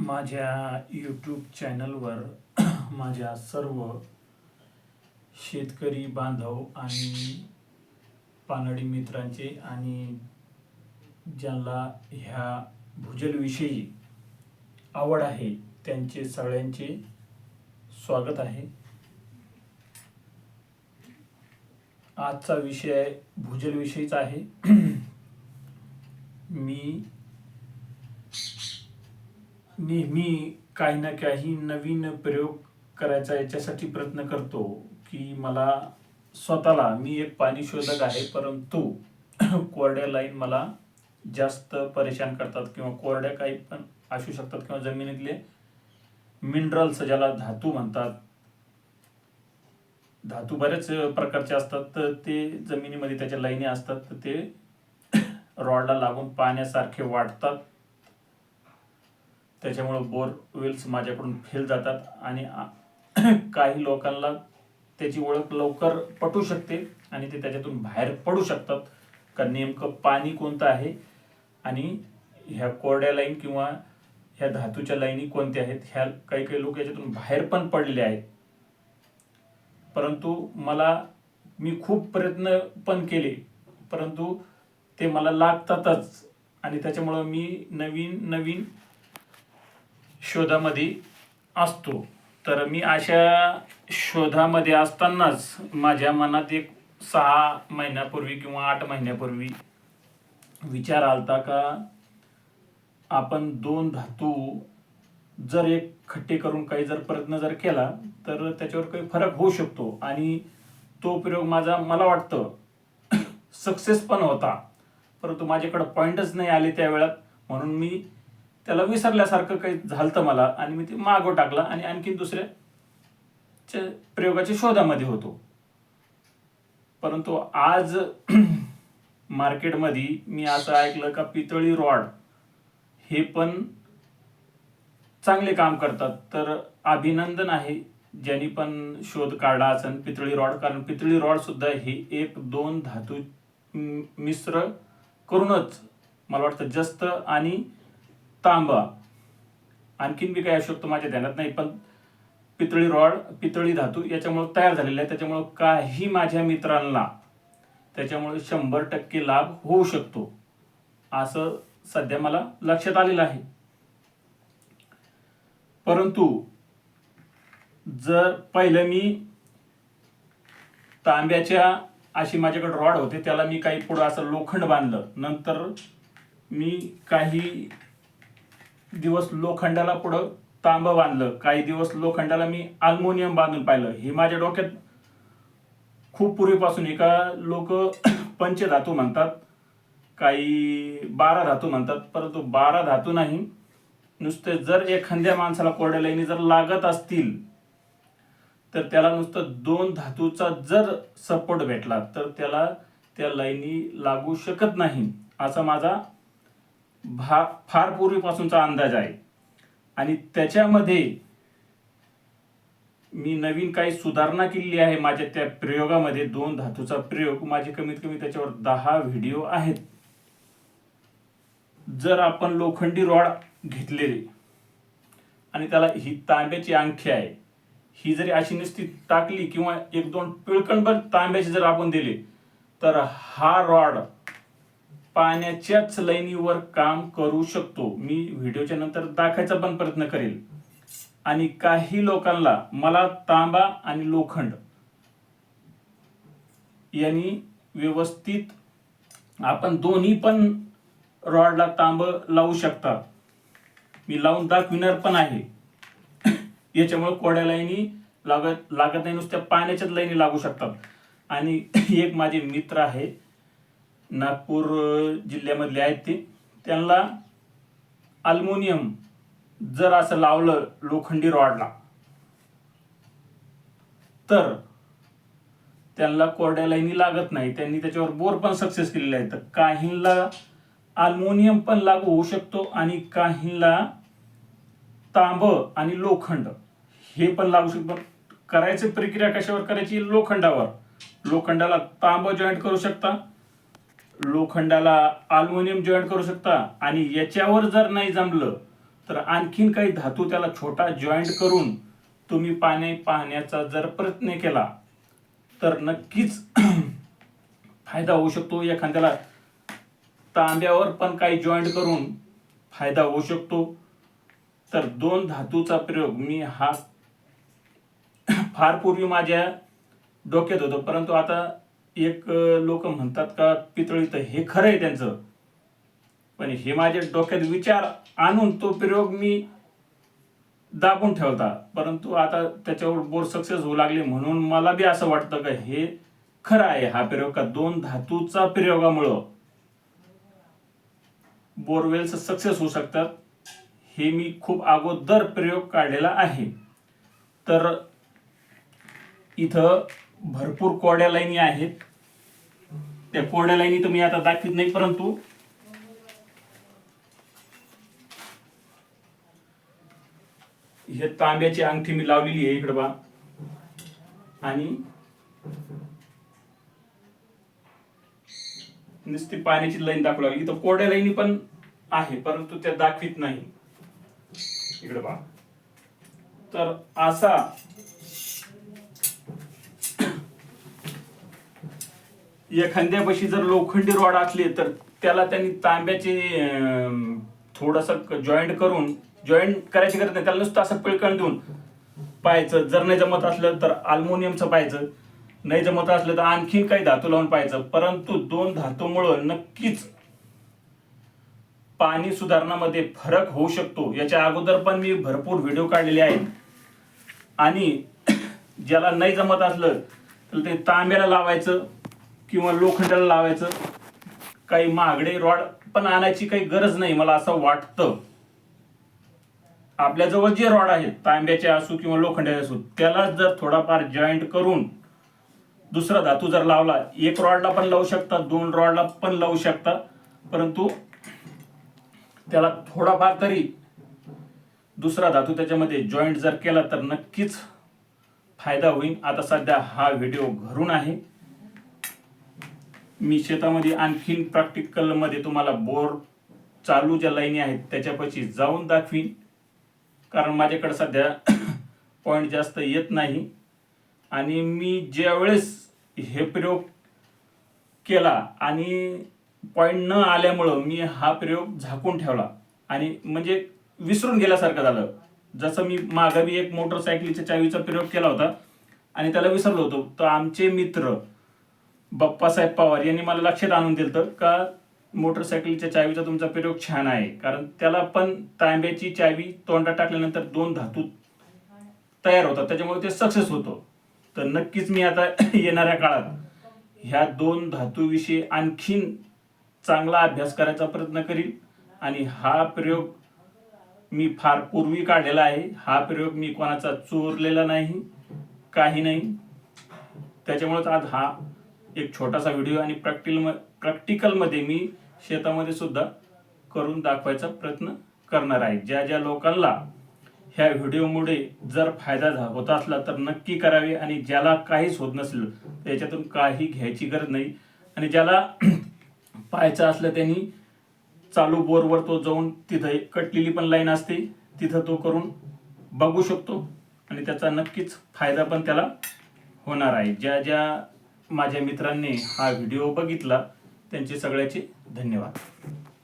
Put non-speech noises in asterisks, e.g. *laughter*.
माझ्या यूट्यूब चॅनलवर *clears throat* माझ्या सर्व शेतकरी बांधव आणि पानडी मित्रांचे आणि ज्यांना ह्या भूजलविषयी आवड आहे त्यांचे सगळ्यांचे स्वागत आहे. आजचा विषय भूजलविषयीचा आहे. *clears throat* मी नेहमी काही ना काही नवीन प्रयोग करायचा याच्यासाठी प्रयत्न करतो की मला स्वतःला मी एक पाणी शोधक आहे परंतु कोरड्या लाईन मला जास्त परेशान करतात किंवा कोरड्या काही पण असू शकतात किंवा जमिनीतले मिनरल्स ज्याला धातू म्हणतात. धातू बरेच प्रकारचे असतात तर ते जमिनीमध्ये त्याच्या लाईनी असतात तर ते *coughs* रॉडला लागून पाण्यासारखे वाटतात त्याच्यामुळं बोरवेल्स माझ्याकडून फेल जातात आणि *clears throat* काही लोकांना त्याची ओळख लवकर पटू शकते आणि ते त्याच्यातून बाहेर पडू शकतात. का नेमकं पाणी कोणतं आहे आणि ह्या कोरड्या लाईन किंवा ह्या धातूच्या लाईनी कोणत्या आहेत ह्या काही काही लोक याच्यातून बाहेर पण पडले आहेत. परंतु मला मी खूप प्रयत्न पण केले परंतु ते मला लागतातच आणि त्याच्यामुळं मी नवीन नवीन शोधामध्ये असतो. तर मी अशा शोधामध्ये असतानाच माझ्या मनात एक सहा महिन्यापूर्वी किंवा आठ महिन्यापूर्वी विचार आलता का आपण दोन धातू जर एक खट्टे करून काही जर प्रयत्न जर केला तर त्याच्यावर काही फरक होऊ शकतो. आणि तो प्रयोग माझा मला वाटतं *coughs* सक्सेस पण होता. परंतु माझ्याकडं पॉईंटच नाही आले त्या वेळात म्हणून मी त्याला विसरल्यासारखं काही झालं मला आणि मी ते मागं टाकलं आणि आणखी दुसऱ्या प्रयोगाच्या शोधामध्ये होतो. परंतु आज *clears throat* मार्केटमध्ये मी असं ऐकलं का पितळी रॉड हे पण चांगले काम करतात. तर अभिनंदन आहे ज्यांनी पण शोध काढला असेल पितळी रॉड कारण पितळी रॉड सुद्धा ही एक दोन धातू मिश्र करूनच मला वाटतं जस्त आणि तांबा. आणखीन बी काय असू शकतो माझ्या ध्यानात नाही पण पितळी रॉड पितळी धातू याच्यामुळे तयार झालेला आहे त्याच्यामुळे काही माझ्या मित्रांना त्याच्यामुळे शंभर टक्के लाभ होऊ शकतो. असं सध्या मला लक्षात आलेलं आहे. परंतु जर पहिलं मी तांब्याच्या अशी माझ्याकडे रॉड होते त्याला मी काही पुढं असं लोखंड बांधलं. नंतर मी काही दिवस लोखंडाला पुढं तांबं बांधलं. काही दिवस लोखंडाला मी अल्मोनियम बांधून पाहिलं. हे माझ्या डोक्यात खूप पूर्वीपासून एका लोक *clears throat* पंचधातू म्हणतात. काही बारा धातू म्हणतात. परंतु बारा धातू नाही. नुसते जर एखाद्या माणसाला कोरड्या लाईनी जर लागत असतील तर त्याला नुसतं दोन धातूचा जर सपोर्ट भेटला तर त्याला त्या लाईनी लागू शकत नाही. असा माझा भा फार पूर्वीपासूनचा अंदाज आहे. आणि त्याच्यामध्ये मी नवीन काही सुधारणा केलेली आहे माझ्या त्या प्रयोगामध्ये. दोन धातूचा प्रयोग माझे कमीत कमी त्याच्यावर दहा व्हिडिओ आहेत. जर आपण लोखंडी रॉड घेतलेली आणि त्याला ही तांब्याची अंगठी आहे ही जरी अशी नुसती टाकली किंवा एक दोन पिळकणभर तांब्याचे जर आपण दिले तर हा रॉड पाण्याच्याच लाईनीवर काम करू शकतो. मी व्हिडिओच्या नंतर दाखवायचा पण प्रयत्न करेल. आणि काही लोकांना मला तांबा आणि लोखंड यांनी व्यवस्थित आपण दोन्ही पण रॉडला तांब लावू शकतात मी लावून दाखविणार पण आहे. याच्यामुळे कोड्या लाईनी लागत लागत नाही नुसत्या पाण्याच्याच लाईनी लागू शकतात. आणि एक माझे मित्र आहे नागपूर जिल्ह्यामधले आहेत ते. त्यांना अल्मोनियम जर असं लावलं लोखंडी रॉडला तर त्यांना कोरड्या लाईनी लागत नाही. त्यांनी त्याच्यावर बोर पण सक्सेस केलेले आहेत. काहींला काहींना पण लागू होऊ शकतो आणि काहींना तांब आणि लोखंड हे पण लागू शकतो. करायची प्रक्रिया कशावर? करायची लोखंडावर. लोखंडाला तांब जॉईंट करू शकता. लोखंडाला अल्युमिनियम जॉईंट करू शकता. आणि याच्यावर जर नाही जमलं तर आणखीन काही धातू त्याला छोटा जॉईंट करून तुम्ही पाणी पाहण्याचा जर प्रयत्न केला तर नक्कीच *clears throat* फायदा होऊ शकतो. एखाद्याला तांब्यावर पण काही जॉईंट करून फायदा होऊ शकतो. तर दोन धातूचा प्रयोग मी हा *clears throat* फार पूर्वी माझ्या डोक्यात होतो. परंतु आता एक लोक म्हणतात का पितळी तर हे खरं आहे त्यांचं. पण हे माझ्या डोक्यात विचार आणून तो प्रयोग मी दाबून ठेवता. परंतु आता त्याच्यावर बोर सक्सेस होऊ लागले म्हणून मला बी असं वाटतं का हे खरं आहे हा प्रयोग का दोन धातूचा प्रयोगामुळं बोरवेल्स सक्सेस होऊ शकतात हे मी खूप अगोदर प्रयोग काढलेला आहे. तर इथं भरपूर कोड्या लाईनी आहेत. त्या कोरड्या लाईनी तुम्ही आता दाखवित नाही परंतु हे तांब्याची अंगठी मी लावलेली आहे इकडे बा. आणि नुसती पाण्याची लाईन दाखवू लागली. इथं कोरड्या लाईनी पण आहे परंतु त्या दाखवित नाही. इकडे बा. तर असा एखाद्यापाशी जर लोखंडी रॉड असले तर त्याला त्यांनी तांब्याचे थोडस जॉईंट करून जॉईंट करायची गरज नाही. त्याला नुसतं असं पिळकण देऊन पाहायचं. जर नाही जमत असलं तर अल्मोनियमचं पाहायचं. नाही जमत असलं तर आणखीन काही धातू लावून पाहायचं. परंतु दोन धातूमुळं नक्कीच पाणी सुधारणामध्ये फरक होऊ शकतो. याच्या अगोदर पण मी भरपूर व्हिडिओ काढलेले आहेत. आणि *coughs* ज्याला नाही जमत असलं तर ते तांब्याला लावायचं. किंवा लोखंडाला लावायचं. काही महागडे रॉड पण आणायची काही गरज नाही मला असं वाटतं. आपल्याजवळ जे रॉड आहेत तांब्याचे असू किंवा लोखंडाचे असू त्याला जर थोडाफार जॉईंट करून दुसरा धातू जर लावला एक रॉडला पण लावू शकता दोन रॉडला पण लावू शकता. परंतु त्याला थोडाफार तरी दुसरा धातू त्याच्यामध्ये जॉईंट जर केला तर नक्कीच फायदा होईल. आता सध्या हा व्हिडिओ घरून आहे. मी शेतामध्ये आणखीन प्रॅक्टिकलमध्ये तुम्हाला बोर चालू ज्या लाईनी आहेत त्याच्यापाशी जाऊन दाखवीन. कारण माझ्याकडे सध्या *coughs* पॉईंट जास्त येत नाही. आणि मी ज्यावेळेस हे प्रयोग केला आणि पॉईंट न आल्यामुळं मी हा प्रयोग झाकून ठेवला. आणि म्हणजे विसरून गेल्यासारखं झालं. जसं मी मागं मी एक मोटरसायकलीच्या चावीचा प्रयोग केला होता आणि त्याला विसरलो होतो. तर आमचे मित्र बाप्पासाहेब पवार यांनी मला लक्षात आणून दिलं का मोटरसायकलच्या चावीचा तुमचा प्रयोग छान आहे. कारण त्याला पण तांब्याची चावी तोंडात टाकल्यानंतर दोन धातू तयार होतात. त्याच्यामुळे ते सक्सेस होतो. तर नक्कीच मी आता *coughs* येणाऱ्या काळात ह्या दोन धातूविषयी आणखीन चांगला अभ्यास करायचा प्रयत्न करील आणि हा प्रयोग मी फार पूर्वी काढलेला आहे. हा प्रयोग मी कोणाचा चोरलेला नाही. काही नाही. त्याच्यामुळेच आज हा एक छोटासा व्हिडिओ आणि प्रॅक्टिकल प्रॅक्टिकलमध्ये मी शेतामध्ये सुद्धा करून दाखवायचा प्रयत्न करणार आहे. ज्या ज्या लोकांना ह्या व्हिडिओमुळे जर फायदा झा- होत असला तर नक्की करावे आणि ज्याला काहीच होत नसेल त्याच्यातून काही घ्यायची गरज नाही. आणि ज्याला *clears throat* पाहायचं असलं त्यांनी चालू बोरवर तो जाऊन तिथं एक कटलेली पण लाईन असते तिथं तो करून बघू शकतो. आणि त्याचा नक्कीच फायदा पण त्याला होणार आहे. ज्या ज्या माझ्या मित्रांनी हा व्हिडिओ बघितला. त्यांचे सगळ्याचे धन्यवाद.